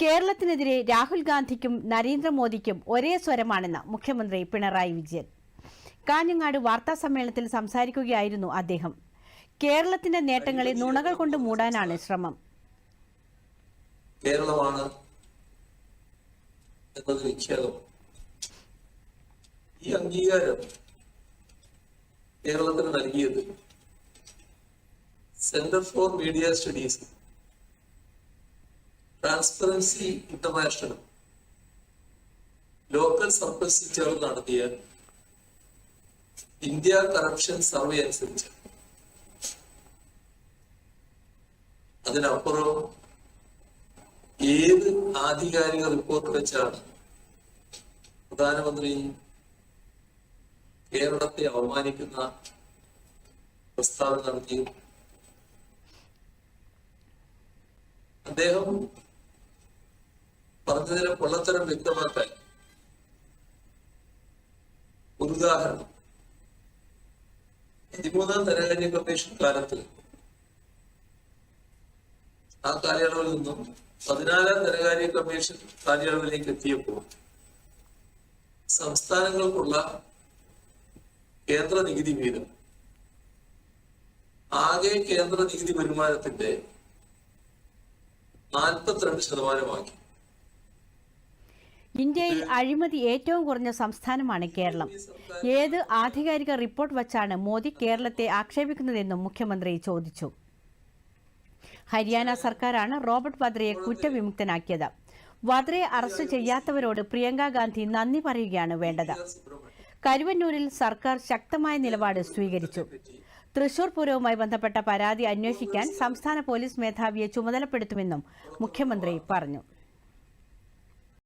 കേരളത്തിനെതിരെ രാഹുൽ ഗാന്ധിക്കും നരേന്ദ്രമോദിക്കും ഒരേ സ്വരമാണെന്ന് മുഖ്യമന്ത്രി പിണറായി വിജയൻ. കാഞ്ഞങ്ങാട് വാർത്താ സമ്മേളനത്തിൽ സംസാരിക്കുകയായിരുന്നു അദ്ദേഹം. കേരളത്തിന്റെ നേട്ടങ്ങളെ നുണകൾ കൊണ്ട് മൂടാനാണ് ശ്രമം. കേരളമാണ് ഈ അംഗീകാരം കേരളത്തിന് നൽകിയത് Centre for Media Studies Transparency International local surprise ചേർന്ന് നടത്തിയ ഇന്ത്യ കറപ്ഷൻ സർവേ അനുസരിച്ച്. അതിനപ്പുറം ഏത് ആധികാരിക റിപ്പോർട്ട് വെച്ചാണ് പ്രധാനമന്ത്രി കേരളത്തെ അവമാനിക്കുന്ന പ്രസ്താവന നടത്തിയത്? അദ്ദേഹം പറഞ്ഞതിനെ പൊള്ളത്തരം വ്യക്തമാക്കാൻ ഒരു ഉദാഹരണം. പതിമൂന്നാം ധനകാര്യ കമ്മീഷൻ കാലത്ത് ആ കാലയളവിൽ നിന്നും പതിനാലാം ധനകാര്യ കമ്മീഷൻ കാലയളവിലേക്ക് എത്തിയപ്പോൾ സംസ്ഥാനങ്ങൾക്കുള്ള കേന്ദ്ര നികുതി വീതം ആകെ കേന്ദ്ര നികുതി വരുമാനത്തിന്റെ നാൽപ്പത്തിരണ്ട് ശതമാനമാക്കി. ഇന്ത്യയിൽ അഴിമതി ഏറ്റവും കുറഞ്ഞ സംസ്ഥാനമാണ് കേരളം. ഏത് ആധികാരിക റിപ്പോർട്ട് വച്ചാണ് മോദി കേരളത്തെ ആക്ഷേപിക്കുന്നതെന്നും മുഖ്യമന്ത്രി ചോദിച്ചു. ഹരിയാന സർക്കാരാണ് റോബർട്ട് വദ്രയെ കുറ്റവിമുക്തനാക്കിയത്. വദ്രയെ അറസ്റ്റ് ചെയ്യാത്തവരോട് പ്രിയങ്ക ഗാന്ധി നന്ദി പറയുകയാണ് വേണ്ടത്. കരുവന്നൂരിൽ സർക്കാർ ശക്തമായ നിലപാട് സ്വീകരിച്ചു. തൃശൂർ പൂരവുമായി ബന്ധപ്പെട്ട പരാതി അന്വേഷിക്കാൻ സംസ്ഥാന പോലീസ് മേധാവിയെ ചുമതലപ്പെടുത്തുമെന്നും മുഖ്യമന്ത്രി പറഞ്ഞു.